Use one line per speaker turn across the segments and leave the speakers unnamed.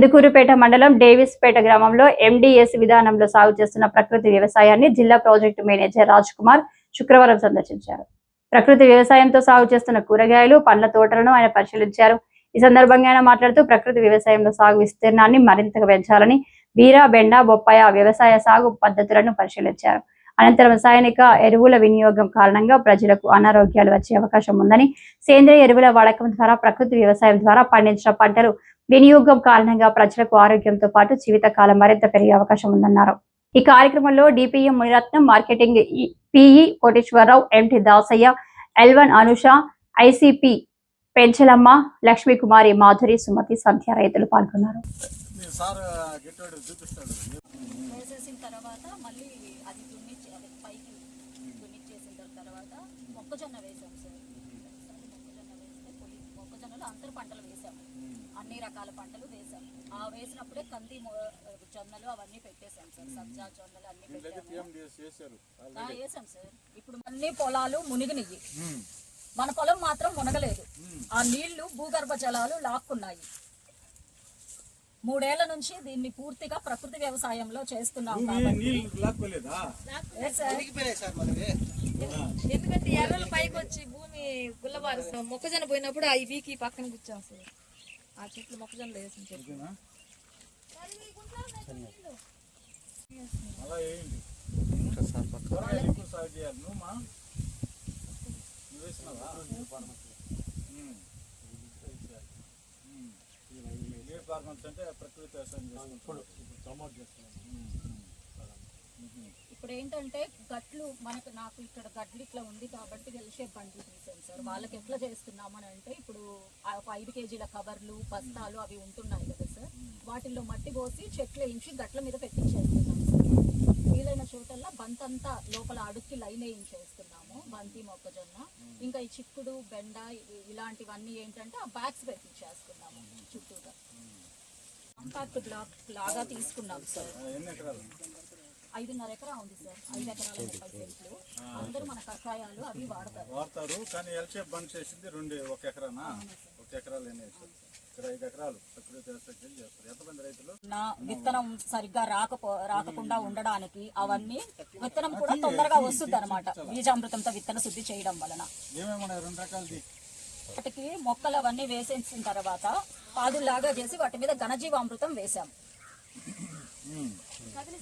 ఇందుకూరుపేట మండలం డేవిస్పేట గ్రామంలో ఎండిఎస్ విధానంలో సాగు చేస్తున్న ప్రకృతి వ్యవసాయాన్ని జిల్లా ప్రాజెక్టు మేనేజర్ రాజ్ కుమార్ శుక్రవారం సందర్శించారు. ప్రకృతి వ్యవసాయంతో సాగు చేస్తున్న కూరగాయలు పండ్ల తోటలను ఆయన పరిశీలించారు. ఈ సందర్భంగా ఆయన మాట్లాడుతూ ప్రకృతి వ్యవసాయంలో సాగు విస్తీర్ణాన్ని మరింతగా పెంచాలని బీరా బెండ బొప్పాయ వ్యవసాయ సాగు పద్ధతులను పరిశీలించారు. అనంతరం రసాయనిక ఎరువుల వినియోగం కారణంగా ప్రజలకు అనారోగ్యాలు వచ్చే అవకాశం ఉందని సేంద్రియ ఎరువుల వాడకం ద్వారా ప్రకృతి వ్యవసాయం ద్వారా పండించిన పంటలు వినియోగం కారణంగా ప్రజలకు ఆరోగ్యంతో పాటు జీవితకాలం మరింత పెరిగే అవకాశం ఉందన్నారు. ఈ కార్యక్రమంలో DPM Munirathnam marketing PE Koteswararao MT Dasaiah L one Anusha ICP Penchalamma Lakshmi Kumari Madhuri Sumathi Sandhya రైతులు పాల్గొన్నారు.
మొక్కజొన్న వేసాం సార్. మొక్కజొన్నలో అంతర పంటలు వేసాం. అన్ని రకాల పంటలు వేసాం ఆ వేసినప్పుడే కంది జొన్నలు అవన్నీ పెట్టేశాం సార్. సబ్జా జొన్నలు అన్ని పెట్టాము. ఆ, వేసాం సార్. ఇప్పుడు అన్ని పొలాలు మునిగినయ్యి మన పొలం మాత్రం మునగలేదు. ఆ నీళ్ళు భూగర్భ జలాలు లాక్కున్నాయి. మూడేళ్ళ నుంచి దీన్ని పూర్తిగా ప్రకృతి వ్యవసాయంలో చేస్తున్నాం?
ఎందుకంటే ఎర్రలు పైకి వచ్చి భూమి గుల్లబారుస్తాం. మొక్కజొన్న పోయినప్పుడు ఆ వీకి పక్కన కూర్చోం సార్. ఆ చెట్లు మొక్కజొన్న వేసిన చెట్లు.
అలా వేయండి. ఎక్కువ సాగు చేయాలి. నువ్వు మా? నువ్వు వేసినావా? ఉమ్. ఉమ్. లీడ్ ఫార్మర్స్ అంటే ప్రకృతి వ్యవసాయం చేసుకుంటారు ఉమ్, ఉమ్. ఉమ్.
ఇప్పుడు ఏంటంటే గట్లు మనకు నాకు ఇక్కడ గడ్లు ఇట్లా ఉంది కాబట్టి తెలిసే బండ్లు తీసాను సార్. వాళ్ళకి ఎట్లా చేస్తున్నామని అంటే ఇప్పుడు ఒక ఐదు కేజీల కవర్లు బస్తాలు అవి ఉంటున్నాయి కదా సార్. వాటిల్లో మట్టి పోసి చెట్లు వేయించి గట్ల మీద పెట్టించేస్తున్నాం సార్. వీలైన చోటల్లా బంతంతా లోపల అడుక్కి లైన్ వేయించేస్తున్నాము బంతి మొక్కజొన్న. ఇంకా ఈ చిక్కుడు బెండ ఇలాంటివన్నీ ఏంటంటే ఆ బ్యాగ్స్ పెట్టించేస్తున్నాము చుట్టూగా. కాంపాక్ట్ బ్లాక్ లాగా తీసుకున్నాం సార్. ఐదున్నర ఎకరా ఉంది సార్. ఐదు ఎకరాల ముప్పై సెంట్లు. అందరూ మన కషాయాలు అవి వాడతారు.
వాడతారు కానీ ఎల్షేప్ బండ్ చేసింది రెండు ఒక ఎకరానా? ఒక ఎకరాలు ఎన్ని ఇక్కడ ఐదు ఎకరాలు చేస్తారు. ఎంతమంది రైతులు?
నా విత్తనం సరిగ్గా రాకపో రాకుండా ఉండడానికి అవన్నీ విత్తనం కూడా తొందరగా వస్తుంది అనమాట బీజామృతంతో విత్తన శుద్ధి చేయడం వలన.
రెండు రకాలది
వాటికి మొక్కలు అవన్నీ వేసేసిన తర్వాత పాదుల్లాగా చేసి వాటి మీద ఘనజీవామృతం వేసాం.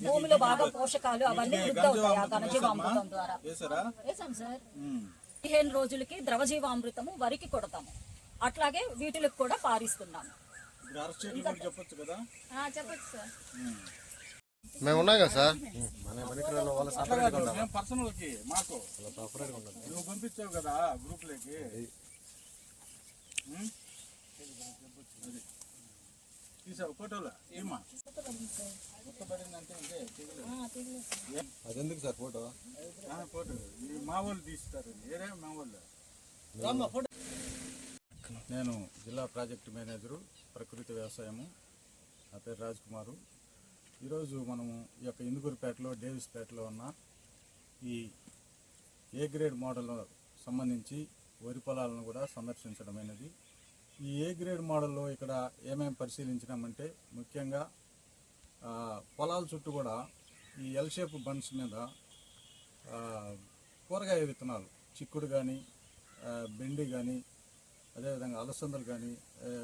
భూమిలో బాగా పోషకాలు అవన్నీ వృద్ధి అవుతాయి? ఆ ఘనజీవామృతం ద్వారా. వేసాం సార్. పదిహేను రోజులకి ద్రవజీవామృతము వరికి కొడతాము. అట్లాగే వీటికి కూడా పారిస్తున్నాము.
చెప్పొచ్చు కదా?
చెప్పచ్చు సార్.
మేము. ఉన్నాం కదా సార్?
మేము. పర్సనల్కి మాకు. నువ్వు పంపించావు కదా తీసావు ఫోటోలో? ఏమా? కొత్త పడిందంటే ఇదే తెగులు.
అది ఎందుకు సార్ ఫోటో.
ఫోటో మా వాళ్ళు తీస్తారు. ఏరే మా వాళ్ళు. నేను జిల్లా ప్రాజెక్టు మేనేజరు ప్రకృతి వ్యవసాయము. నా పేరు రాజ్ కుమారు ఈరోజు మనము ఈ యొక్క ఇందుకూరుపేటలో డేవిస్పేటలో ఉన్న ఈ ఏ గ్రేడ్ మోడల్ సంబంధించి వరి పొలాలను కూడా సందర్శించడమైనది. ఈ ఏ గ్రేడ్ మోడల్లో ఇక్కడ ఏమేమి పరిశీలించినామంటే ముఖ్యంగా పొలాల చుట్టూ కూడా ఈ ఎల్ షేప్ బండ్స్ మీద కూరగాయ విత్తనాలు చిక్కుడు కానీ బెండి కానీ అదేవిధంగా అలసందలు కానీ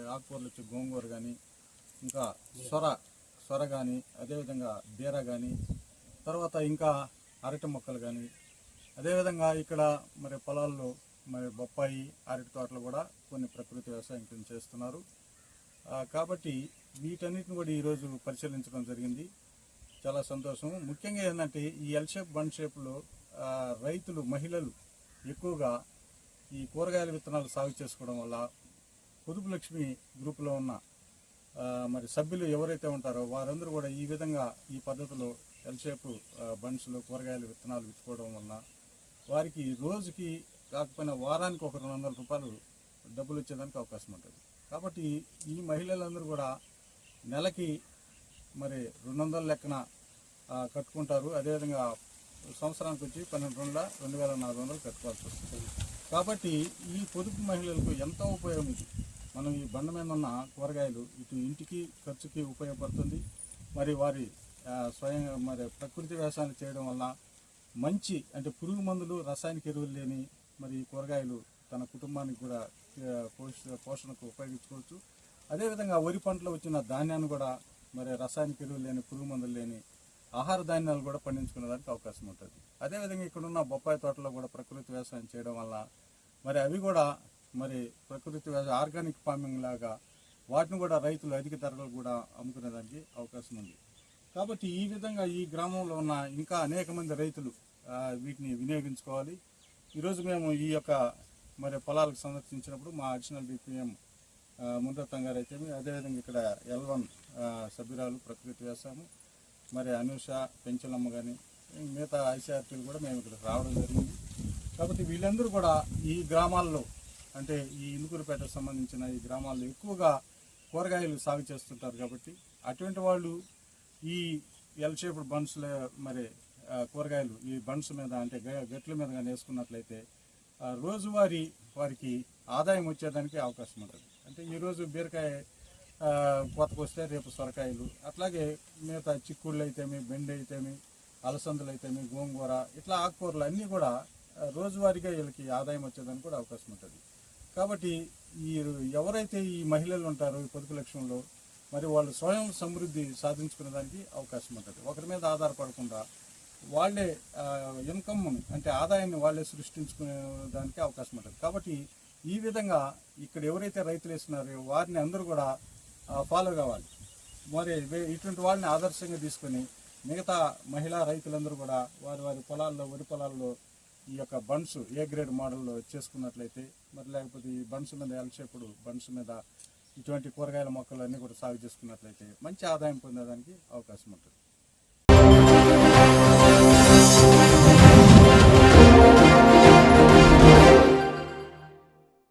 ఆకుకూరలు వచ్చి గోంగూర కానీ ఇంకా సొర సొర కానీ అదేవిధంగా బీర కానీ తర్వాత ఇంకా అరటి మొక్కలు కానీ అదేవిధంగా ఇక్కడ మరి పొలాల్లో మరి బొప్పాయి అరటి తోటలు కూడా కొన్ని ప్రకృతి వ్యవసాయం కింద చేస్తున్నారు. కాబట్టి వీటన్నిటిని కూడా ఈరోజు పరిశీలించడం జరిగింది. చాలా సంతోషం. ముఖ్యంగా ఏంటంటే ఈ ఎల్ షేప్ బండ్ షేప్లో రైతులు మహిళలు ఎక్కువగా ఈ కూరగాయల విత్తనాలు సాగు చేసుకోవడం వల్ల పొదుపు లక్ష్మి గ్రూపులో ఉన్న మరి సభ్యులు ఎవరైతే ఉంటారో వారందరూ కూడా ఈ విధంగా ఈ పద్ధతిలో ఎల్ షేప్ బండ్స్లో కూరగాయల విత్తనాలు విచ్చుకోవడం వలన వారికి రోజుకి కాకపోయినా వారానికి ఒక రెండు వందల రూపాయలు డబ్బులు ఇచ్చేదానికి అవకాశం ఉంటుంది. కాబట్టి ఈ మహిళలందరూ కూడా నెలకి మరి రెండు వందల లెక్కన కట్టుకుంటారు. అదేవిధంగా సంవత్సరానికి వచ్చి పన్నెండు వందల రెండు వేల నాలుగు వందలు కట్టుకోవాల్సి వస్తుంది. కాబట్టి ఈ పొదుపు మహిళలకు ఎంతో ఉపయోగం ఇది మనం ఈ బండ మీద ఉన్న కూరగాయలు ఇటు ఇంటికి ఖర్చుకి ఉపయోగపడుతుంది. మరి వారి స్వయంగా స్వయం మరి ప్రకృతి వ్యవసాయం చేయడం వల్ల మంచి అంటే పురుగు మందులు రసాయనిక ఎరువులు లేని మరి కూరగాయలు తన కుటుంబానికి కూడా పోష పోషణకు ఉపయోగించుకోవచ్చు. అదేవిధంగా వరి పంటలో వచ్చిన ధాన్యాన్ని కూడా మరి రసాయనిక ఎరువులు లేని పురుగు మందులు లేని ఆహార ధాన్యాలు కూడా పండించుకునేదానికి అవకాశం ఉంటుంది. అదేవిధంగా ఇక్కడ ఉన్న బొప్పాయి తోటలో కూడా ప్రకృతి వ్యవసాయం చేయడం వల్ల మరి అవి కూడా మరి ప్రకృతి వ్యవసాయం ఆర్గానిక్ ఫార్మింగ్ లాగా వాటిని కూడా రైతులు అధిక ధరలు కూడా అమ్ముకునేదానికి అవకాశం ఉంది. కాబట్టి ఈ విధంగా ఈ గ్రామంలో ఉన్న ఇంకా అనేక మంది రైతులు వీటిని వినియోగించుకోవాలి. ఈరోజు మేము ఈ యొక్క మరి పొలాలకు సందర్శించినప్పుడు మా అడిషనల్ డిపిఎం ముందత్తం గారు అయితే అదేవిధంగా ఇక్కడ ఎల్ వన్ సభ్యురాలు ప్రకృతి వ్యవసాయం మరి అనూష పెంచలమ్మ కానీ మిగతా ఐసీఆర్టీలు కూడా మేము ఇక్కడ రావడం జరిగింది. కాబట్టి వీళ్ళందరూ కూడా ఈ గ్రామాల్లో అంటే ఈ ఇందుకూరుపేటకు సంబంధించిన ఈ గ్రామాల్లో ఎక్కువగా కూరగాయలు సాగు చేస్తుంటారు కాబట్టి అటువంటి వాళ్ళు ఈ ఎల్ షేప్డ్ బన్స్లో మరి కూరగాయలు ఈ బన్స్ మీద అంటే గట్ల మీద కానీ వేసుకున్నట్లయితే రోజువారీ వారికి ఆదాయం వచ్చేదానికి అవకాశం ఉంటుంది. అంటే ఈరోజు బీరకాయ కోతకొస్తే రేపు సొరకాయలు అట్లాగే మిగతా చిక్కుళ్ళు అయితేమి బెండి అయితేమి అలసందలు అయితేమి గోంగూర ఇట్లా ఆకుకూరలు అన్నీ కూడా రోజువారీగా వీళ్ళకి ఆదాయం వచ్చేదానికి కూడా అవకాశం ఉంటుంది. కాబట్టి ఈ ఎవరైతే ఈ మహిళలు ఉంటారో ఈ పొదుపు లక్ష్యంలో మరి వాళ్ళు స్వయం సమృద్ధి సాధించుకునే దానికి అవకాశం ఉంటుంది. ఒకరి మీద ఆధారపడకుండా వాళ్ళే ఇన్కమ్ అంటే ఆదాయాన్ని వాళ్ళే సృష్టించుకునే దానికి అవకాశం ఉంటుంది. కాబట్టి ఈ విధంగా ఇక్కడ ఎవరైతే రైతులు వేస్తున్నారో వారిని అందరూ కూడా ఫాలో కావాలి. మరి ఇటువంటి వాళ్ళని ఆదర్శంగా తీసుకొని మిగతా మహిళా రైతులందరూ కూడా వారి వారి పొలాల్లో వరి పొలాల్లో ఈ యొక్క బన్స్ ఏ గ్రేడ్ మోడల్లో చేసుకున్నట్లయితే మరి లేకపోతే ఈ బన్స్ మీద ఎల్చేపుడు బన్స్ మీద ఇటువంటి కూరగాయల మొక్కలు అన్నీ కూడా సాగు చేసుకున్నట్లయితే మంచి ఆదాయం పొందేదానికి అవకాశం ఉంటుంది.